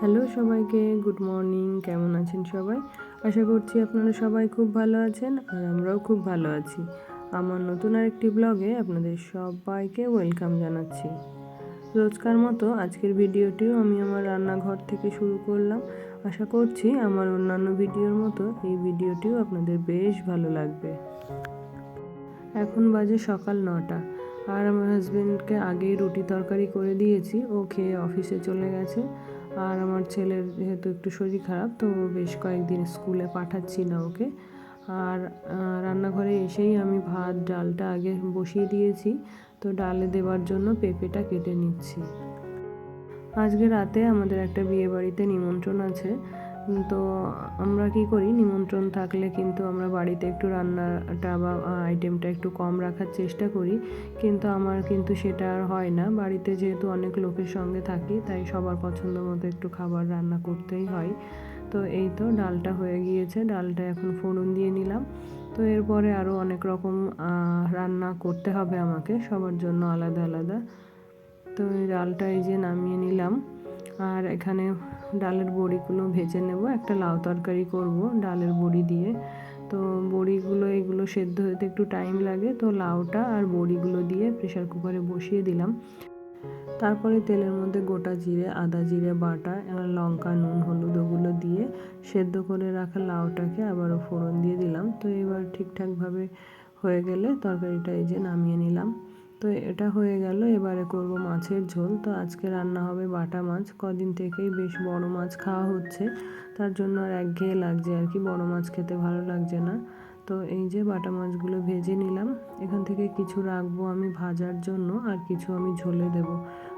Hello সবাইকে, good morning, কেমন আছেন সবাই? আশা করছি আপনারা সবাই খুব ভালো আছেন আর আমরাও খুব ভালো আছি। আমার নতুন আরেকটি ব্লগে আপনাদের সবাইকে ওয়েলকাম জানাচ্ছি। রোজকার মতো আজকের ভিডিওটিও আমি আমার রান্নাঘর থেকে শুরু করলাম। আশা করছি আমার অন্যান্য ভিডিওর মতো এই ভিডিওটিও আপনাদের বেশ ভালো লাগবে। এখন বাজে সকাল নটা আর আমার হাজব্যান্ডকে আগেই রুটি তরকারি করে দিয়েছি। ও খেয়ে অফিসে চলে গেছে। আর আমার ছেলের যেহেতু একটু শরীর খারাপ, তো বেশ কয়েকদিন স্কুলে পাঠাচ্ছি না ওকে। আর রান্নাঘরে এসেই আমি ভাত, ডালটা আগে বসিয়ে দিয়েছি, তো ডালে দেওয়ার জন্য পেঁপেটা কেটে নিচ্ছি। আজকে রাতে আমাদের একটা বিয়ে বাড়িতে নিমন্ত্রণ আছে তো আমরা কি করি? নিমন্ত্রণ থাকলে কিন্তু আমরা বাড়িতে একটু রান্নাটা বা আইটেমটা একটু কম রাখার চেষ্টা করি। কিন্তু আমার কিন্তু সেটা আর হয় না। বাড়িতে যেহেতু অনেক লোকের সঙ্গে থাকি, তাই সবার পছন্দ মতো একটু খাবার রান্না করতেই হয়। তো এই তো ডালটা হয়ে গিয়েছে। ডালটা এখন ফোড়ন দিয়ে নিলাম। তো এরপরে আরও অনেক রকম রান্না করতে হবে আমাকে। সবার জন্য আলাদা আলাদা। তো ডালটা এই যে নামিয়ে নিলাম। আর এখানে ডালের বড়িগুলো ভেজে নেব। একটা লাউ তরকারি করব ডালের বড়ি দিয়ে। তো বড়িগুলো এগুলো সেদ্ধ হতে একটু টাইম লাগে। তো লাউটা আর বড়িগুলো দিয়ে প্রেশার কুকারে বসিয়ে দিলাম। তারপরে তেলের মধ্যে গোটা জিরে, আদা জিরে, বাটা লঙ্কা, নুন, হলুদ ওগুলো দিয়ে সেদ্ধ করে রাখা লাউটাকে আবারও ফোড়ন দিয়ে দিলাম। তো এবার ঠিকঠাকভাবে হয়ে গেলে তরকারিটা এই যে নামিয়ে নিলাম। তো এটা হয়ে গেল, এবারে করব মাছের ঝোল। তো আজকে রান্না হবে বাটা মাছ। কদিন থেকেই বেশ বড় মাছ খাওয়া হচ্ছে। তার জন্য আর একঘেয়ে লাগছে আর কি, বড় মাছ খেতে ভালো লাগছে না। তো এই যে বাটা মাছগুলো ভেজে নিলাম। এখান থেকে কিছু রাখব আমি ভাজার জন্য আর কিছু আমি ঝোলে দেব।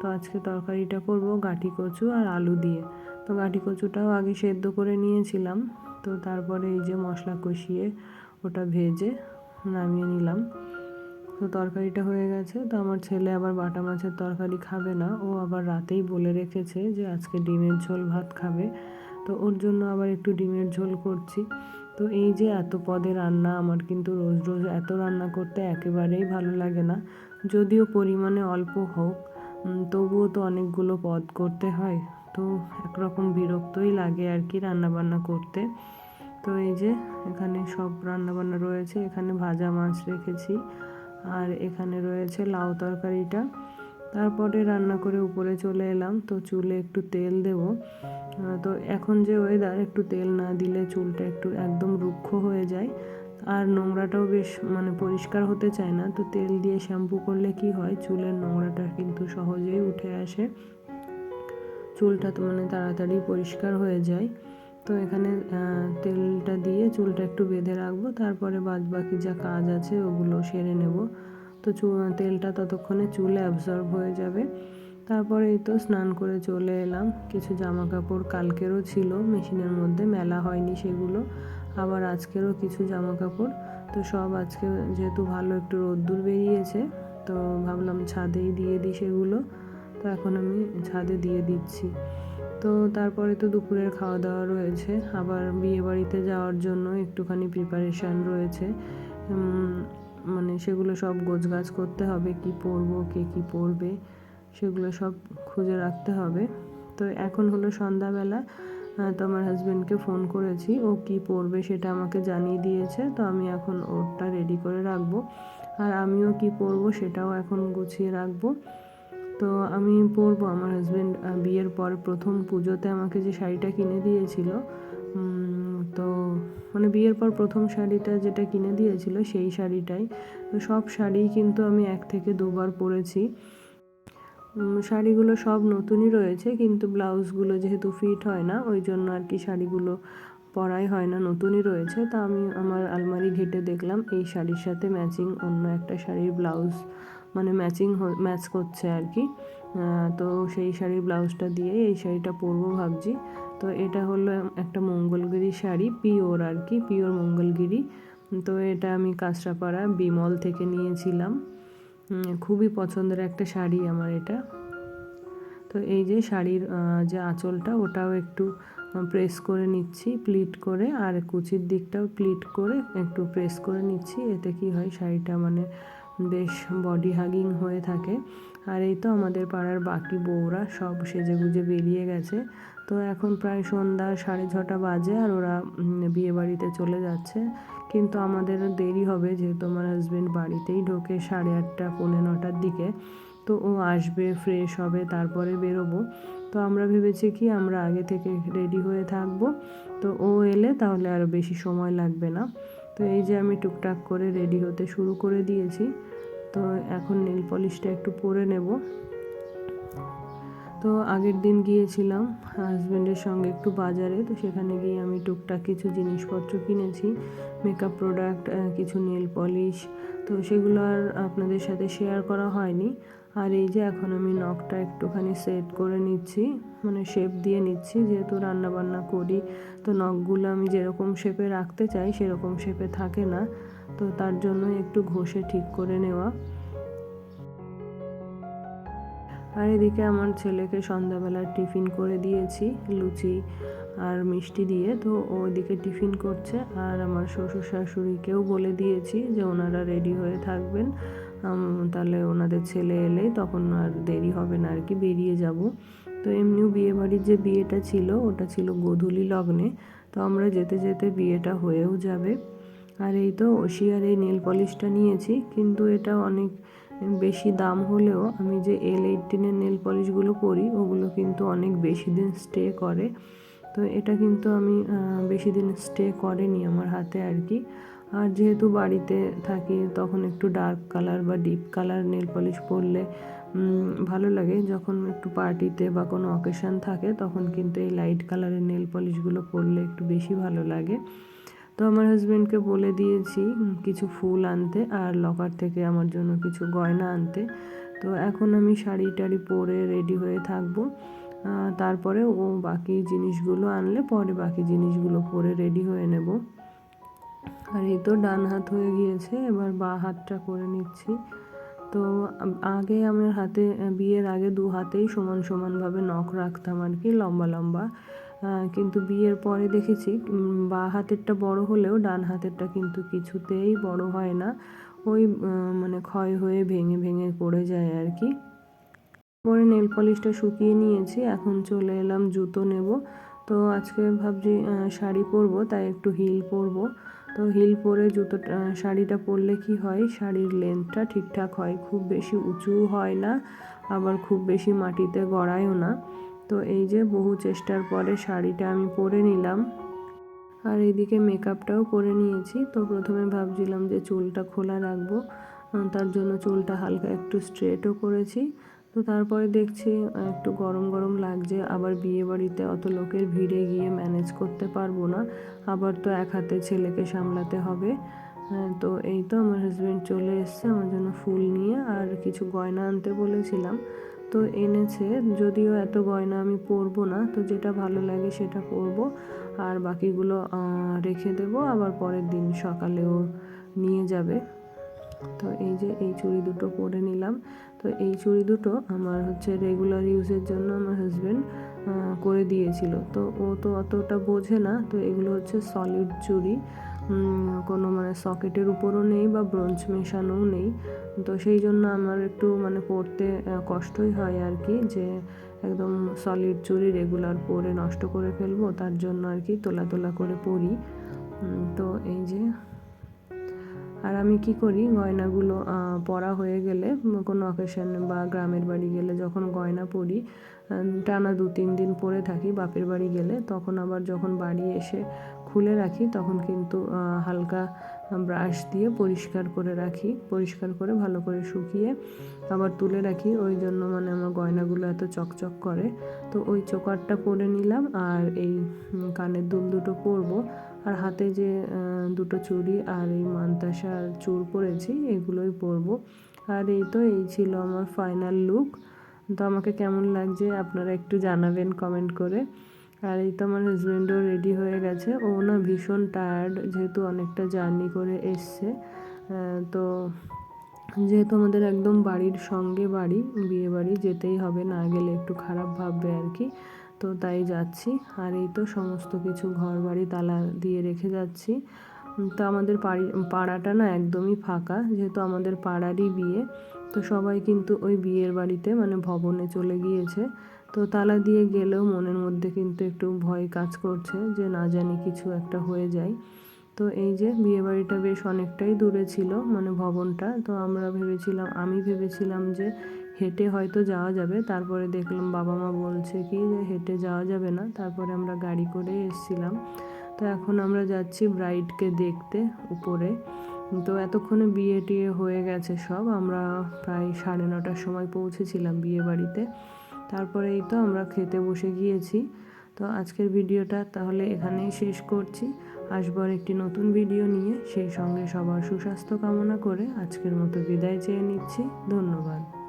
তো আজকে তরকারিটা করব গাঠি কচু আর আলু দিয়ে। তো গাঠি কচুটাও আগে সেদ্ধ করে নিয়েছিলাম। তো তারপরে এই যে মশলা কষিয়ে ওটা ভেজে নামিয়ে নিলাম। তো তরকারিটা হয়ে গেছে, তো আমার ছেলে আবার বাটা মাছের তরকারি খাবে না। ও আবার রাতেই বলে রেখেছে যে আজকে ডিমের ঝোল ভাত খাবে। তো ওর জন্য আবার একটু ডিমের ঝোল করছি। তো এই যে এত পদে রান্না, আমার কিন্তু রোজ রোজ এত রান্না করতে একেবারেই ভালো লাগে না। যদিও পরিমাণে অল্প হোক তবুও তো অনেকগুলো পদ করতে হয়। তো একরকম বিরক্তই লাগে আর কি রান্নাবান্না করতে। তো এই যে এখানে সব রান্নাবান্না রয়েছে, এখানে ভাজা মাছ রেখেছি। আর এখানে রয়েছে লাউ তরকারিটা। তারপরে রান্না করে উপরে চলে এলাম, তো চুলে একটু তেল দেব। তো এখন যে ওয়েদার একটু তেল না দিলে চুলটা একটু একদম রুক্ষ হয়ে যায়। আর নোংরাটাও বেশ মানে পরিষ্কার হতে চায় না, তো তেল দিয়ে শ্যাম্পু করলে কি হয়, চুলের নোংরাটা কিন্তু সহজেই উঠে আসে। চুলটা তো মানে তাড়াতাড়ি পরিষ্কার হয়ে যায়। তো এখানে তেলটা দিয়ে চুলটা একটু বেঁধে রাখব। তারপরে বাদ বাকি যা কাজ আছে ওগুলো সেরে নেব। তো তেলটা ততক্ষণে চুলে অ্যাবজর্ব হয়ে যাবে। তারপরে এই তো স্নান করে চলে এলাম। কিছু জামা কাপড় কালকেরও ছিল, মেশিনের মধ্যে মেলা হয়নি সেগুলো। আবার আজকেরও কিছু জামা কাপড় তো সব আজকে যেহেতু ভালো একটু রোদ্দুর বেরিয়েছে, তো ভাবলাম ছাদেই দিয়ে দিই সেগুলো। তো এখন আমি ছাদে দিয়ে দিচ্ছি। তো তারপরে তো দুপুরের খাওয়া দাওয়া রয়েছে। আবার বিয়ে বাড়িতে যাওয়ার জন্য একটুখানি প্রিপারেশান রয়েছে। মানে সেগুলো সব গোছগাছ করতে হবে, কি পরবো, কে কি পরবে, সেগুলো সব খুঁজে রাখতে হবে। তো এখন হলো সন্ধ্যাবেলা তো আমার হাজব্যান্ডকে ফোন করেছি। ও কি পরবে সেটা আমাকে জানিয়ে দিয়েছে। তো আমি এখন ওরটা রেডি করে রাখব। আর আমিও কি পরবো সেটাও এখন গুছিয়ে রাখব। তো আমি পরবো। আমার হাজব্যান্ড বিয়ের পর প্রথম পুজোতে আমাকে যে শাড়িটা কিনে দিয়েছিল তো মানে বিয়ের পর প্রথম শাড়িটা যেটা কিনে দিয়েছিল সেই শাড়িটাই। তো সব শাড়ি কিন্তু আমি এক থেকে দুবার পরেছি। শাড়িগুলো সব নতুনই রয়েছে, কিন্তু ব্লাউজগুলো যেহেতু ফিট হয় না, ওই জন্য আর কি শাড়িগুলো পরাই হয় না, নতুনই রয়েছে। তা আমি আমার আলমারি ঘেটে দেখলাম, এই শাড়ির সাথে ম্যাচিং অন্য একটা শাড়ির ব্লাউজ মানে ম্যাচিং ম্যাচ করছে আর কি। তো সেই শাড়ির ব্লাউজটা দিয়ে এই শাড়িটা পরবো ভাবছি। তো এটা হলো একটা মঙ্গলগিরি শাড়ি, পিওর আর কি, পিওর মঙ্গলগিরি। তো এটা আমি কাঁচরাপাড়া বিমল থেকে নিয়েছিলাম। খুবই পছন্দের একটা শাড়ি আমার এটা। তো এই যে শাড়ির যে আঁচলটা, ওটাও একটু প্রেস করে নিচ্ছি প্লিট করে। আর কুচির দিকটাও প্লিট করে একটু প্রেস করে নিচ্ছি। এতে কি হয়, শাড়িটা মানে বেশ বডি হাগিং হয়ে থাকে। আর এই তো আমাদের পাড়ার বাকি বউরা সব সেজে গুজে বেরিয়ে গেছে। তো এখন প্রায় সন্ধ্যা সাড়ে ছটা বাজে আর ওরা বিয়ে বাড়িতে চলে যাচ্ছে। কিন্তু আমাদের দেরি হবে যেহেতু আমার হাজব্যান্ড বাড়িতেই ঢোকে সাড়ে আটটা, পৌনে নটার দিকে। তো ও আসবে ফ্রেশ হবে, তারপরে বেরোবো। তো আমরা ভেবেছি কি আমরা আগে থেকে রেডি হয়ে থাকব। তো ও এলে তাহলে আর বেশি সময় লাগবে না। তো এই যে আমি টুকটাক করে রেডি হতে শুরু করে দিয়েছি, তো এখন নীল পলিশটা একটু পরে নেব। তো আগের দিন গিয়েছিলাম হাজব্যান্ডের সঙ্গে একটু বাজারে, তো সেখানে গিয়ে আমি টুকটাক কিছু জিনিসপত্র কিনেছি মেকআপ প্রোডাক্ট কিছু নেল পলিশ তো সেগুলো আর আপনাদের সাথে শেয়ার করা হয়নি। আর এই যে এখন আমি নখটা একটুখানি সেট করে নিচ্ছি মানে শেপ দিয়ে নিচ্ছি, যেহেতু রান্নাবান্না করি, তো নখগুলো আমি যেরকম শেপে রাখতে চাই সেরকম শেপে থাকে না, তো তার জন্য একটু ঘষে ঠিক করে নেওয়া। আর এদিকে আমার ছেলেকে সন্ধ্যাবেলা টিফিন করে দিয়েছি, লুচি আর মিষ্টি দিয়ে, তো ও ওইদিকে টিফিন করছে আর আমার শ্বশুর শাশুড়িকেও বলে দিয়েছি যে ওনারা রেডি হয়ে থাকবেন। তাহলে ওনাদের ছেলে এলে তখন আর দেরি হবে না আর কি, বেরিয়ে যাব। তো এমনিও বিয়ে বাড়ির যে বিয়েটা ছিল, ওটা ছিল গোধূলি লগ্নে, তো আমরা যেতে যেতে বিয়েটা হয়েও যাবে। আর এই তো ওশিয়ার এই নেল পলিশটা নিয়েছি, কিন্তু এটা অনেক বেশি দাম হলেও আমি যে এল এইটিনের নেল পলিশগুলো করি ওগুলো কিন্তু অনেক বেশি দিন স্টে করে। তো এটা কিন্তু আমি বেশি দিন স্টে করেনি আমার হাতে আর কি। আর যেহেতু বাড়িতে থাকি, তখন একটু ডার্ক কালার বা ডিপ কালার নেল পলিশ পরলে ভালো লাগে। যখন একটু পার্টিতে বা কোনো অকেশান থাকে, তখন কিন্তু এই লাইট কালারের নেল পলিশগুলো পরলে একটু বেশি ভালো লাগে। তো আমার হাজব্যান্ডকে বলে দিয়েছি কিছু ফুল আনতে আর লকার থেকে আমার জন্য কিছু গয়না আনতে। তো এখন আমি শাড়ি টাড়ি পরে রেডি হয়ে থাকব। তারপরে ও বাকি জিনিসগুলো আনলে পরে বাকি জিনিসগুলো পরে রেডি হয়ে নেব। আর এই তো ডান হাত হয়ে গিয়েছে, এবার বা হাতটা করে নিচ্ছি। তো আগে আমার হাতে, বিয়ের আগে দু হাতেই সমান সমানভাবে নখ রাখতাম আর কি, লম্বা লম্বা। কিন্তু বিয়ের পরে দেখেছি বা হাতেরটা বড় হলেও ডান হাতেরটা কিন্তু কিছুতেই বড় হয় না। ওই মানে ক্ষয় হয়ে ভেঙে ভেঙে পড়ে যায় আর কি। পরে নেল পলিশটা শুকিয়ে নিয়েছি, এখন চলে এলাম জুতো নেব। তো আজকে ভাবছি শাড়ি পরবো, তাই একটু হিল পরবো। তো হিল পরে জুতো শাড়িটা পরলে কি হয়? শাড়ির লেন্থটা ঠিকঠাক হয়, খুব বেশি উঁচু হয় না, আবার খুব বেশি মাটিতে গড়ায়ও না। তো এই যে বহু চেষ্টার পরে শাড়িটা আমি পরে নিলাম। আর এইদিকে মেকআপটাও করে নিয়েছি। তো প্রথমে ভাবছিলাম যে চুলটা খোলা রাখব তার জন্য চুলটা হালকা একটু স্ট্রেটও করেছি। তো তারপরে দেখছি একটু গরম গরম লাগছে, আবার বিয়ে বাড়িতে অত লোকের ভিড়ে গিয়ে ম্যানেজ করতে পারব না, আবার তো এক হাতে ছেলেকে সামলাতে হবে। তো এই তো আমার হাজব্যান্ড চলে এসছে, আমার জন্য ফুল নিয়ে, আর কিছু গয়না আনতে বলেছিলাম। তো এনেছে, যদিও এত গয়না আমি পরবো না, তো যেটা ভালো লাগে সেটা পরব, আর বাকিগুলো রেখে দেবো, আবার পরের দিন সকালেও নিয়ে যাবে। তো এই যে এই চুড়ি দুটো পরে নিলাম। তো এই চুড়ি দুটো আমার হচ্ছে রেগুলার ইউজের জন্য আমার হাজব্যান্ড করে দিয়েছিল। তো ও তো অতটা বোঝে না, তো এগুলো হচ্ছে সলিড চুড়ি। কোনো মানে সকেটের উপরও নেই বা ব্রোঞ্জ মেশানোও নেই। তো সেই জন্য আমার একটু মানে পড়তে কষ্টই হয় আর কি যে একদম সলিড চুড়ি রেগুলার পরে নষ্ট করে ফেলব, তার জন্য আর কি তোলা তোলা করে পরি। তো এই যে আর আমি কি করি, গয়নাগুলো পরা হয়ে গেলে কোনো অকেশন বা গ্রামের বাড়ি গেলে যখন গয়না পরি টানা দু তিন দিন পরে থাকি বাপের বাড়ি গেলে, তখন আবার যখন বাড়ি এসে খুলে রাখি, তখন কিন্তু হালকা ব্রাশ দিয়ে পরিষ্কার করে রাখি, পরিষ্কার করে ভালো করে শুকিয়ে আবার তুলে রাখি। ওই জন্য মানে আমার গয়নাগুলো এত চকচক করে। তো ওই চোকারটা পরে নিলাম আর এই কানের দুল দুটো পরবো। আর হাতে যে দুটো চুড়ি আর এই মান্তাসার চুর পরেছি, এগুলোই পরবো। আর এই তো, এই ছিল আমার ফাইনাল লুক তো আমাকে কেমন লাগছে আপনারা একটু জানাবেন কমেন্ট করে। আর এই তো আমার হাজব্যান্ডও রেডি হয়ে গেছে। ও না ভীষণ টায়ার্ড যেহেতু অনেকটা জার্নি করে এসছে। তো যেহেতু আমাদের একদম বাড়ির সঙ্গে বাড়ি, বিয়ে বাড়ি, যেতেই হবে, না গেলে একটু খারাপ ভাববে আর কি। তো তাই যাচ্ছি। আর এই তো সমস্ত কিছু ঘর বাড়ি তালা দিয়ে রেখে যাচ্ছি। তো আমাদের পাড়ি, পাড়াটা না একদমই ফাঁকা, যেহেতু আমাদের পাড়ারই বিয়ে। তো সবাই কিন্তু ওই বিয়ের বাড়িতে মানে ভবনে চলে গিয়েছে। তো তালা দিয়ে গেলেও মনের মধ্যে কিন্তু একটু ভয় কাজ করছে যে না জানি কিছু একটা হয়ে যায়। তো এই যে বিয়েবাড়িটা বেশ অনেকটাই দূরে ছিল মানে ভবনটা, তো আমরা ভেবেছিলাম, আমি ভেবেছিলাম যে হেঁটে হয়তো যাওয়া যাবে। তারপরে দেখলাম বাবা মা বলছে কি যে হেঁটে যাওয়া যাবে না, তারপরে আমরা গাড়ি করে এসেছিলাম। তো এখন আমরা যাচ্ছি ব্রাইডকে দেখতে উপরে। তো এতক্ষণে বিয়ে টিয়ে হয়ে গেছে সব, আমরা প্রায় সাড়ে নটার সময় পৌঁছেছিলাম বিয়ে বাড়িতে তারপরে এই তো আমরা খেতে বসে গিয়েছি। তো আজকের ভিডিওটা তাহলে এখানেই শেষ করছি। আসবার একটি নতুন ভিডিও নিয়ে সেই সঙ্গে সবার সুস্বাস্থ্য কামনা করে আজকের মতো বিদায় চেয়ে নিচ্ছি। ধন্যবাদ।